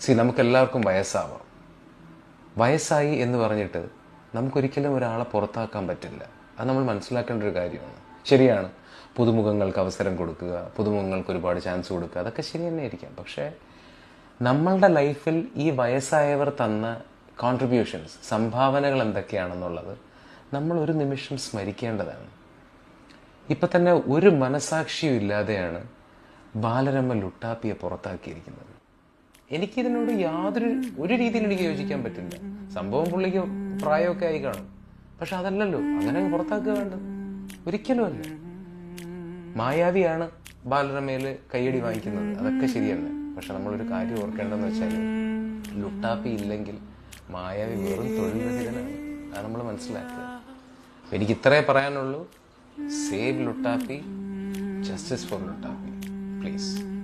C നമുക്കെല്ലാവർക്കും വയസ്സാവാം. വയസ്സായി എന്ന് പറഞ്ഞിട്ട് നമുക്കൊരിക്കലും ഒരാളെ പുറത്താക്കാൻ പറ്റില്ല. അത് നമ്മൾ മനസ്സിലാക്കേണ്ട ഒരു കാര്യമാണ്. ശരിയാണ് പുതുമുഖങ്ങൾക്ക് അവസരം കൊടുക്കുക പുതുമുഖങ്ങൾക്ക് ഒരുപാട് ചാൻസ് കൊടുക്കുക അതൊക്കെ ശരി തന്നെ ആയിരിക്കാം. പക്ഷേ നമ്മളുടെ ലൈഫിൽ ഈ വയസ്സായവർ തന്ന കോൺട്രിബ്യൂഷൻസ് സംഭാവനകൾ എന്തൊക്കെയാണെന്നുള്ളത് നമ്മൾ ഒരു നിമിഷം സ്മരിക്കേണ്ടതാണ്. ഇപ്പം തന്നെ ഒരു മനസാക്ഷിയും ഇല്ലാതെയാണ് ബാലരമ്മ ലുട്ടാപ്പിയെ പുറത്താക്കിയിരിക്കുന്നത്. എനിക്കിതിനോട് യാതൊരു ഒരു രീതിയിൽ എനിക്ക് യോജിക്കാൻ പറ്റില്ല. സംഭവം പുള്ളിക്ക് പ്രായമൊക്കെ ആയി കാണും പക്ഷെ അതല്ലല്ലോ അങ്ങനെ അങ്ങ് പുറത്താക്കുക വേണ്ട. ഒരിക്കലും അല്ല. മായാവിയാണ് ബാലരമയിൽ കയ്യടി വാങ്ങിക്കുന്നത്. അതൊക്കെ ശരിയല്ല. പക്ഷെ നമ്മളൊരു കാര്യം ഓർക്കേണ്ടതെന്ന് വെച്ചാൽ ലുട്ടാപ്പി ഇല്ലെങ്കിൽ മായാവി വെറും തൊഴിൽ രഹിതനാണ്. അത് നമ്മൾ മനസ്സിലാക്കുക. എനിക്ക് ഇത്രേ പറയാനുള്ളൂ. Save Luttappi justice for Luttappi please.